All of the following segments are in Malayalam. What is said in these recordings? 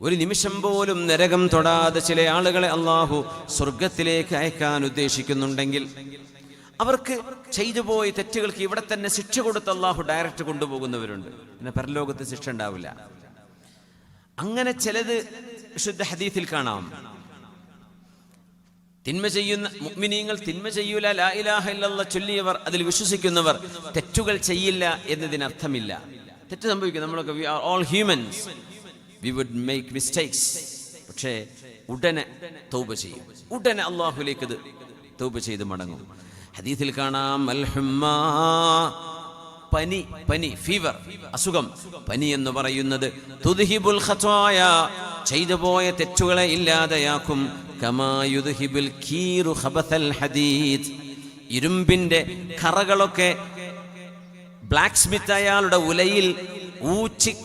ഒരു നിമിഷം പോലും നരകം തൊടാതെ ചില ആളുകളെ അള്ളാഹു സ്വർഗത്തിലേക്ക് അയക്കാൻ ഉദ്ദേശിക്കുന്നുണ്ടെങ്കിൽ അവർക്ക് ചെയ്തു പോയ തെറ്റുകൾക്ക് ഇവിടെ തന്നെ ശിക്ഷ കൊടുത്ത് അള്ളാഹു ഡയറക്റ്റ് കൊണ്ടുപോകുന്നവരുണ്ട്. പിന്നെ പരലോകത്ത് ശിക്ഷ ഉണ്ടാവില്ല. അങ്ങനെ ചിലത് വിശുദ്ധ ഹദീഫിൽ കാണാം. തിന്മ ചെയ്യുന്ന മുഗ്മിനീങ്ങൾ തിന്മ ചെയ്യൂല ലാ ഇലാഹ ചൊല്ലിയവർ അതിൽ വിശ്വസിക്കുന്നവർ തെറ്റുകൾ ചെയ്യില്ല എന്നതിനർത്ഥമില്ല. തെറ്റ് സംഭവിക്കും. നമ്മളൊക്കെ we are all humans we would make mistakes പക്ഷേ ഉടനെ തൗബ ചെയ്യും. ഉടനെ അള്ളാഹുലേക്ക് ഇത് തൗബ ചെയ്ത് മടങ്ങും. ഹദീസിൽ കാണാം പനി പനി ഫീവർ അസുഖം. പനി എന്ന് പറയുന്നത് തുദ്ഹിബുൽ ഖത്വായ ചെയ്തു പോയ തെറ്റുകളെ ഇല്ലാതെയാക്കും. കമാ യുദ്ഹിബുൽ കീറു ഖബതൽ ഹദീദ്. ഇരുമ്പിന്റെ കറകളൊക്കെ ബ്ലാക്ക് സ്മിത്ത് അയാളുടെ ഉലയിൽ ഊച്ചി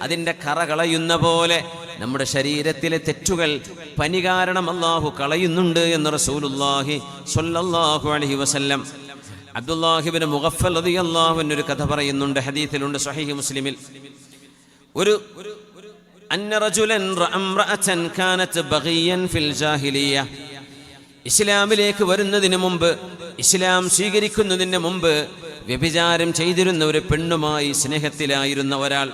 അതിന്റെ കറ കളയുന്ന പോലെ നമ്മുടെ ശരീരത്തിലെ തെറ്റുകൾ പനി കാരണം അള്ളാഹു കളയുന്നുണ്ട് എന്ന് റസൂലുല്ലാഹി സൊല്ലാഹു അലഹി വസല്ലം. അബ്ദുല്ലാഹിബിന് മുഗഫൽ അതി അള്ളാഹുവിനൊരു കഥ പറയുന്നുണ്ട് ഹദീത്തിലുണ്ട് സഹീഹി മുസ്ലിമിൽ. ഒരു ഇസ്ലാമിലേക്ക് വരുന്നതിന് മുമ്പ് ഇസ്ലാം സ്വീകരിക്കുന്നതിന് മുമ്പ് വ്യഭിചാരം ചെയ്തിരുന്ന ഒരു പെണ്ണുമായി സ്നേഹത്തിലായിരുന്ന ഒരാൾ.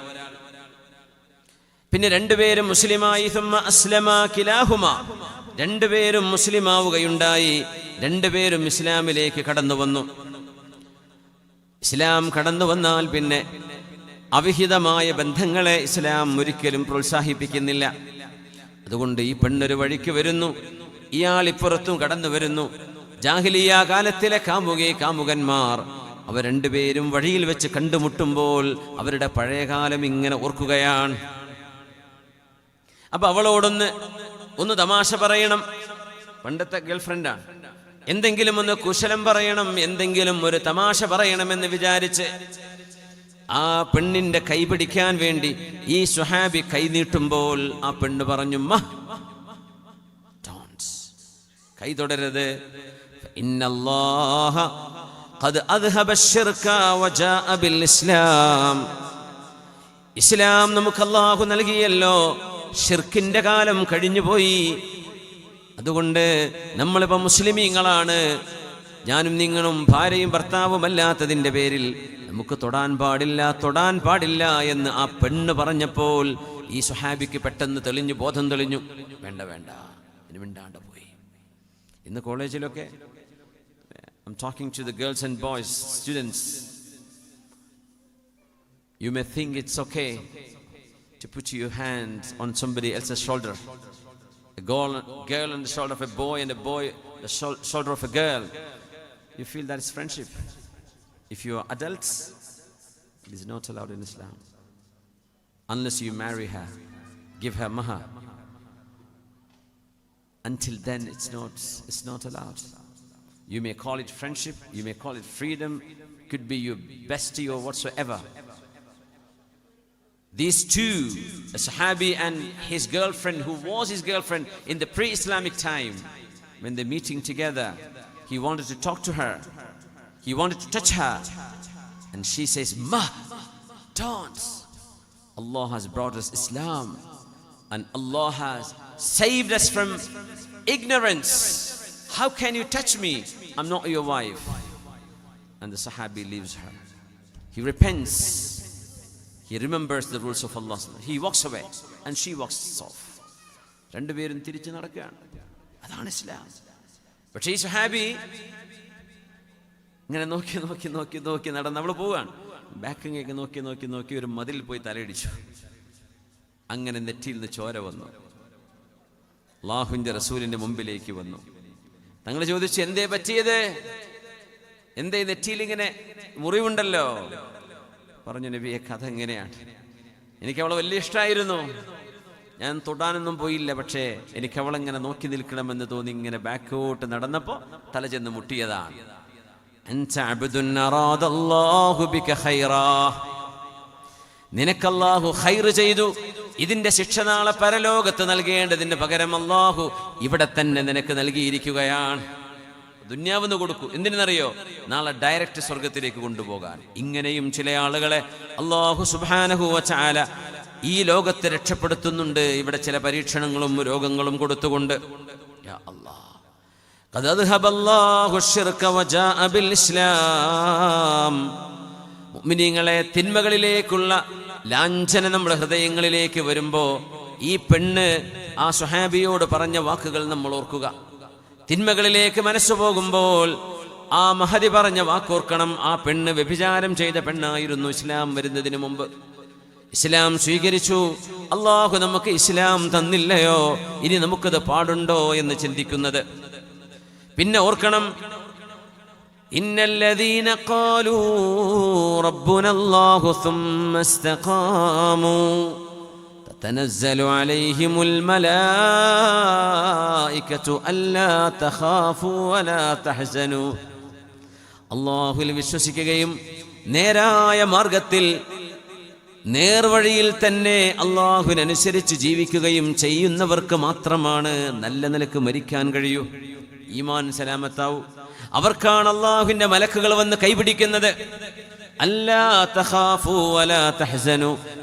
പിന്നെ രണ്ടുപേരും മുസ്ലിമായി രണ്ടുപേരും മുസ്ലിമാവുകയുണ്ടായി. രണ്ടുപേരും ഇസ്ലാമിലേക്ക് കടന്നു വന്നു ഇസ്ലാം കടന്നു വന്നാൽ പിന്നെ അവിഹിതമായ ബന്ധങ്ങളെ ഇസ്ലാം ഒരിക്കലും പ്രോത്സാഹിപ്പിക്കുന്നില്ല. അതുകൊണ്ട് ഈ പെണ്ണൊരു വഴിക്ക് വരുന്നു. ഇയാൾ ഇപ്പുറത്തും കടന്നു വരുന്നു ജാഹിലിയ കാലത്തിലെ കാമുകെ കാമുകന്മാർ അവർ രണ്ടുപേരും വഴിയിൽ വെച്ച് കണ്ടുമുട്ടുമ്പോൾ അവരുടെ പഴയകാലം ഇങ്ങനെ ഓർക്കുകയാണ്. അപ്പൊ അവളോടൊന്ന് ഒന്ന് തമാശ പറയണം. പണ്ടത്തെ ഗേൾഫ്രണ്ടാണ് എന്തെങ്കിലും ഒന്ന് കുശലം പറയണം എന്തെങ്കിലും ഒരു തമാശ പറയണമെന്ന് വിചാരിച്ച് ആ പെണ്ണിന്റെ കൈ പിടിക്കാൻ വേണ്ടി ഈ സുഹാബി കൈ നീട്ടുമ്പോൾ ആ പെണ്ണ് പറഞ്ഞു കൈ തുടരുത് ഖദ് അദ്ഹബ അശ്ശിർക വജാഅ ബിൽ ഇസ്ലാം ഇസ്ലാം നമുക്ക് അല്ലാഹു നൽകിയല്ലോ. ഷിർക്കിന്റെ കാലം കഴിഞ്ഞുപോയി അതുകൊണ്ട് നമ്മളിപ്പോൾ മുസ്ലിമീങ്ങളാണ്. ഞാനും നിങ്ങളും ഭാര്യയും ഭർത്താവുമല്ലാത്തതിന്റെ പേരിൽ നമുക്ക് തൊടാൻ പാടില്ല തൊടാൻ പാടില്ല എന്ന് ആ പെണ്ണ് പറഞ്ഞപ്പോൾ ഈ സുഹാബിക്ക് പെട്ടെന്ന് തെളിഞ്ഞു ബോധം തെളിഞ്ഞു. വേണ്ട വേണ്ട. അതിന് മിണ്ടാണ്ട് പോയി. ഇന്ന് കോളേജിലൊക്കെ I'm talking to the girls and boys, students. You may think it's okay to put your hand on somebody else's shoulder. A girl, girl on the shoulder of a boy and a boy the shoulder of a girl. You feel that is friendship. If you are adults, it is not allowed in Islam. Unless you marry her, give her mahar. Until then, it's not, it's not allowed. You may call it friendship, you may call it freedom, could be your bestie or whatsoever. These two, a Sahabi and his girlfriend, who was his girlfriend in the pre Islamic time, when they're meeting together, he wanted to talk to her, he wanted to touch her, and she says, Ma, don't. Allah has brought us Islam, and Allah has saved us from ignorance. How can you touch me? I'm not your wife. And the Sahabi leaves her. He repents. He remembers the rules of Allah. He walks away and she walks off. രണ്ടുപേരും തിരിച്ചു നടക്കുകയാണ് അതാണ് ഇസ്ലാം പക്ഷേ ഈ സുഹാബി ഇങ്ങനെ നോക്കി നോക്കി നോക്കി നോക്കി നടന്ന് നമ്മൾ പോവുകയാണ് ബാക്കിങ്ങൊക്കെ നോക്കി നോക്കി നോക്കി ഒരു മതിൽ പോയി തലയിടിച്ചു അങ്ങനെ നെറ്റിയിൽ നിന്ന് ചോര വന്നു അള്ളാഹുവിന്റെ റസൂലിന്റെ മുമ്പിലേക്ക് വന്നു തങ്ങൾ ചോദിച്ചു എന്തേ പറ്റിയത്? എന്തേ നെറ്റിയിലിങ്ങനെ മുറിവുണ്ടല്ലോ? പറഞ്ഞു നബിയെ കഥ എങ്ങനെയാണ് എനിക്ക് അവളെ വലിയ ഇഷ്ടമായിരുന്നു ഞാൻ തൊടാനൊന്നും പോയില്ല പക്ഷേ എനിക്ക് അവളെങ്ങനെ നോക്കി നിൽക്കണമെന്ന് തോന്നി ഇങ്ങനെ ബാക്കോട്ട് നടന്നപ്പോ തല ചെന്ന് മുട്ടിയതാണ്. നിനക്കല്ലാഹു ഹൈർ ചെയ്തു. ഇതിന്റെ ശിക്ഷ നാളെ പരലോകത്ത് നൽകേണ്ടതിന് പകരം അള്ളാഹു ഇവിടെ തന്നെ നിനക്ക് നൽകിയിരിക്കുകയാണ്. ദുന്യാവെന്ന് കൊടുക്കൂ. എന്തിനറിയോ നാളെ ഡയറക്റ്റ് സ്വർഗത്തിലേക്ക് കൊണ്ടുപോകാൻ. ഇങ്ങനെയും ചില ആളുകളെ അള്ളാഹു സുബാനഹുവ ചാല ഈ ലോകത്തെ രക്ഷപ്പെടുത്തുന്നുണ്ട്. ഇവിടെ ചില പരീക്ഷണങ്ങളും രോഗങ്ങളും കൊടുത്തുകൊണ്ട്. യാ മുമിനിങ്ങളെ തിന്മകളിലേക്കുള്ള ലാഞ്ചന നമ്മുടെ ഹൃദയങ്ങളിലേക്ക് വരുമ്പോൾ ഈ പെണ്ണ് ആ സുഹാബിയോട് പറഞ്ഞ വാക്കുകൾ നമ്മൾ ഓർക്കുക. തിന്മകളിലേക്ക് മനസ്സു പോകുമ്പോൾ ആ മഹതി പറഞ്ഞ വാക്കോർക്കണം. ആ പെണ്ണ് വ്യഭിചാരം ചെയ്ത പെണ്ണായിരുന്നു ഇസ്ലാം വരുന്നതിന് മുമ്പ്. ഇസ്ലാം സ്വീകരിച്ചു. അള്ളാഹു നമുക്ക് ഇസ്ലാം തന്നില്ലയോ? ഇനി നമുക്കത് പാടുണ്ടോ എന്ന് ചിന്തിക്കുന്നത്. പിന്നെ ഓർക്കണം إن الذين قالوا ربنا الله ثم استقاموا تتنزل عليهم الملائكة ألا تخافوا ولا تحزنوا അള്ളാഹുൽ വിശ്വസിക്കുകയും നേരായ മാർഗത്തിൽ നേർവഴിയിൽ തന്നെ അള്ളാഹുവിനനുസരിച്ച് ജീവിക്കുകയും ചെയ്യുന്നവർക്ക് മാത്രമാണ് നല്ല നിലക്ക് മരിക്കാൻ കഴിയൂ ഈമാൻ സലാമത്താവൂ അവർക്കാണ് അള്ളാഹുവിന്റെ മലക്കുകൾ വന്ന് കൈപിടിക്കുന്നത്.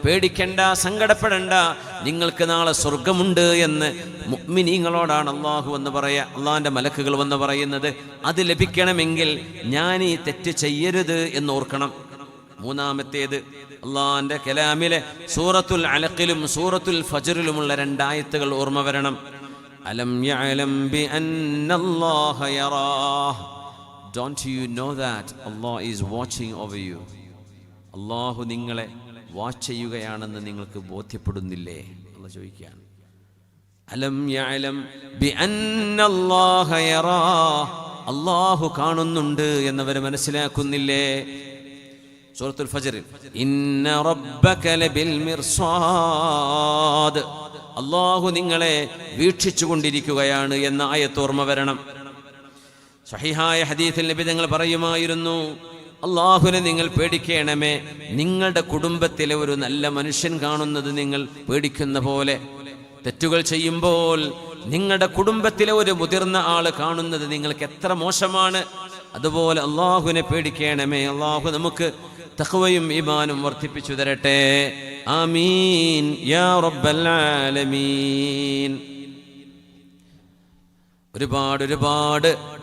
പേടിക്കണ്ട സങ്കടപ്പെടണ്ട. നിങ്ങൾക്ക് നാളെ സ്വർഗമുണ്ട് എന്ന് മുഗ്മിനീങ്ങളോടാണ് അള്ളാഹു എന്ന് പറയാ അള്ളാഹിന്റെ മലക്കുകൾ വന്ന് പറയുന്നത്. അത് ലഭിക്കണമെങ്കിൽ ഞാൻ ഈ തെറ്റ് ചെയ്യരുത് എന്ന് ഓർക്കണം. മൂന്നാമത്തേത് അള്ളാഹിന്റെ കലാമിലെ സൂറത്തുൽ അലക്കിലും സൂറത്തുൽ ഫജറിലുമുള്ള രണ്ടായത്തുകൾ ഓർമ്മ വരണം. അലം യഅലം ബി അന്നല്ലാഹ Don't you know that Allah is watching over you അള്ളാഹു നിങ്ങളെ വാച്ച് ചെയ്യുകയാണെന്ന് നിങ്ങൾക്ക് ബോധ്യപ്പെടുന്നില്ലേ? അല്ല ചോദിക്കുകയാണ്. അലം യാലം ബി അള്ളാഹു കാണുന്നുണ്ട് എന്നവർ മനസ്സിലാക്കുന്നില്ലേ? സൂറത്തുൽ അള്ളാഹു നിങ്ങളെ വീക്ഷിച്ചു കൊണ്ടിരിക്കുകയാണ് എന്ന ആയത്ത് ഓർമ്മ വരണം. സഹിഹായ ഹദീസിൽ നബി തങ്ങൾ പറയുമായിരുന്നു അള്ളാഹുനെ നിങ്ങൾ പേടിക്കണമേ നിങ്ങളുടെ കുടുംബത്തിലെ ഒരു നല്ല മനുഷ്യൻ കാണുന്നത് നിങ്ങൾ പേടിക്കുന്ന പോലെ. തെറ്റുകൾ ചെയ്യുമ്പോൾ നിങ്ങളുടെ കുടുംബത്തിലെ ഒരു മുതിർന്ന ആൾ കാണുന്നത് നിങ്ങൾക്ക് എത്ര മോശമാണ്. അതുപോലെ അള്ളാഹുവിനെ പേടിക്കണമേ അള്ളാഹു നമുക്ക് തഖ്വയും ഇമാനും വർദ്ധിപ്പിച്ചു തരട്ടെ. ആമീൻ. യാ ഒരുപാട് ഒരുപാട്